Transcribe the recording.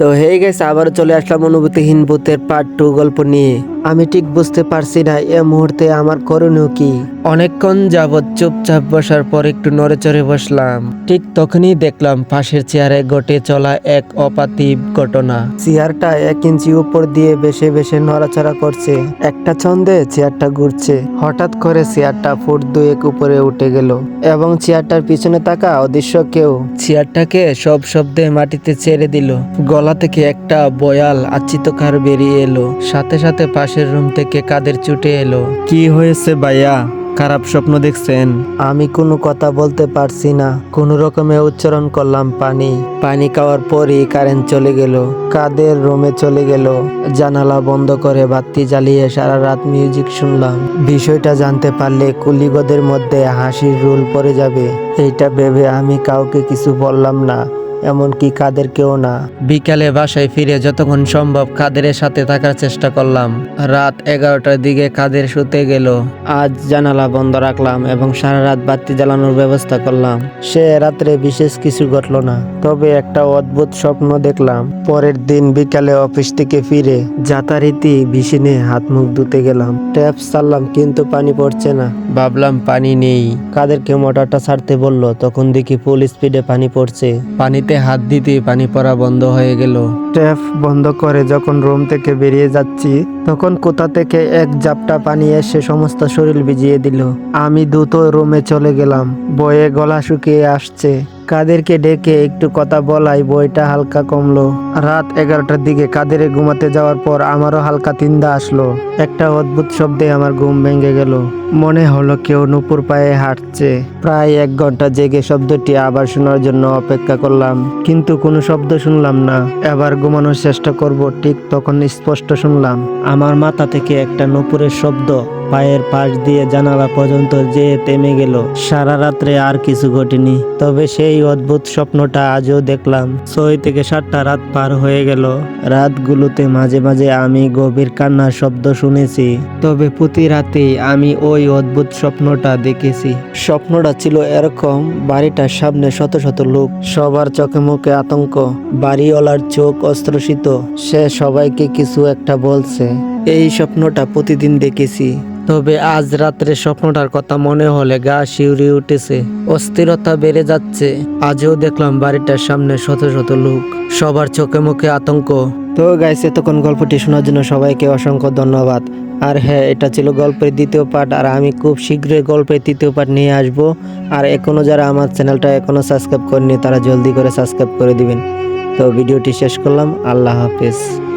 তো হয়ে গেছে আবারও চলে আসলাম অনুভূতিহীন ভূতের পার্ট টু গল্প নিয়ে। আমি ঠিক বুঝতে পারছি না এ মুহূর্তে আমার করণীয় কি? অনেকক্ষণ যাবৎ চুপচাপ বসার পর একটু নড়েচড়ে বসলাম। ঠিক তখনই দেখলাম পাশের চেয়ারে ঘটে চলা এক অপাতিব ঘটনা। চেয়ারটা এক ইঞ্চি উপর দিয়ে বেশে বেশে নড়াচড়া করছে। একটা ছন্দে চেয়ারটা ঘুরছে। হঠাৎ করে চেয়ারটা ফুট দুয়েক উপরে উঠে গেল এবং চেয়ারটার পিছনে তাকা অদৃশ্য কেউ চেয়ারটাকে সব শব্দে মাটিতে ছেড়ে দিল। গলা থেকে একটা বয়াল আচ্ছিতকার বেরিয়ে এলো। সাথে সাথে পাশের রুম থেকে কাদের ছুটে এলো? কি হয়েছে ভাইয়া? খারাপ স্বপ্ন দেখছেন? আমি কোনো কথা বলতে পারছি না। কোনো রকমে উচ্চারণ করলাম পানি। পানি খাওয়ার পরই কারেন্ট চলে গেল। কাদের রুমে চলে গেল? জানালা বন্ধ করে বাতি জ্বালিয়ে সারা রাত মিউজিক শুনলাম। বিষয়টা জানতে পারলে কুলিগদের মধ্যে হাসির রুল পড়ে যাবে। এইটা ভেবে আমি কাউকে কিছু বললাম না। এমনকি কাদেরকেও না। বিকালে বাসায় ফিরে যতক্ষণ সম্ভব কাদেরের সাথে থাকার চেষ্টা করলাম। রাত এগারোটার দিকে কাদের শুতে গেল। আজ জানালা বন্ধ রাখলাম এবং সারা রাত বাতি জ্বালানোর ব্যবস্থা করলাম। সে রাত্রে বিশেষ কিছু ঘটলো না তবে একটা অদ্ভুত স্বপ্ন দেখলাম। পরের দিন বিকালে অফিস থেকে ফিরে যাতারীতি ভিসিনে হাত মুখ ধুতে গেলাম। ট্যাপ চাললাম কিন্তু পানি পড়ছে না। ভাবলাম পানি নেই। কাদেরকে মোটরটা ছাড়তে বলল তখন দেখি ফুল স্পিডে পানি পড়ছে। পানিতে হাত দিতে পানি পড়া বন্ধ হয়ে গেল। ট্যাপ বন্ধ করে যখন রুম থেকে বেরিয়ে যাচ্ছি, তখন কোথা থেকে এক জাপটা পানি এসে সমস্ত শরীর ভিজিয়ে দিল। আমি দ্রুত রুমে চলে গেলাম। বয়ে গলা শুকিয়ে আসছে। কাদেরকে ডেকে একটু কথা বলাই, বইটা হালকা কমলো। রাত এগারোটার দিকে কাদেরে ঘুমাতে যাওয়ার পর আমারও হালকা তিন্দা আসলো। একটা অদ্ভুত শব্দে আমার ঘুম ভেঙে গেল। মনে হলো কেউ নুপুর পায়ে হাঁটছে। প্রায় এক ঘণ্টা জেগে শব্দটি আবার শোনার জন্য অপেক্ষা করলাম, কিন্তু কোনো শব্দ শুনলাম না। এবার ঘুমানোর চেষ্টা করব, ঠিক তখন স্পষ্ট শুনলাম, আমার মাথা থেকে একটা নুপুরের শব্দ পায়ের পাশ দিয়ে জানালা পর্যন্ত যে থেমে গেল, সারা রাত্রে আর কিছু ঘটেনি। তবে সেই অদ্ভুত স্বপ্নটা আজও দেখলাম। ছয় থেকে সাতটা রাত পার হয়ে গেল। রাতগুলোতে মাঝে মাঝে আমি গভীর কান্নার শব্দ শুনেছি। তবে প্রতি রাতে আমি ওই অদ্ভুত স্বপ্নটা দেখেছি। স্বপ্নটা ছিল এরকম, বাড়িটার সামনে শত শত লোক, সবার চোখে মুখে আতঙ্ক, বাড়িওয়ালার চোখ অস্ত্রশিত সে সবাইকে কিছু একটা বলছে। এই স্বপ্নটা প্রতিদিন দেখেছি। তবে আজ রাত্রে স্বপ্নটার কথা মনে হলে গা শিউরে উঠেছে। অস্থিরতা বেড়ে যাচ্ছে। আজও দেখলাম বাড়িটার সামনে শত শত লোক। সবার চোখে মুখে আতঙ্ক। তো গাইছে তখন গল্পটি শোনার জন্য সবাইকে অসংখ্য ধন্যবাদ। আর হ্যাঁ এটা ছিল গল্পের দ্বিতীয় পার্ট আর আমি খুব শীঘ্রই গল্পের তৃতীয় পার্ট নিয়ে আসব। আর এখনও যারা আমার চ্যানেলটা এখনও সাবস্ক্রাইব করেনি তারা জলদি করে সাবস্ক্রাইব করে দিবেন। তো ভিডিওটি শেষ করলাম। আল্লাহ হাফেজ।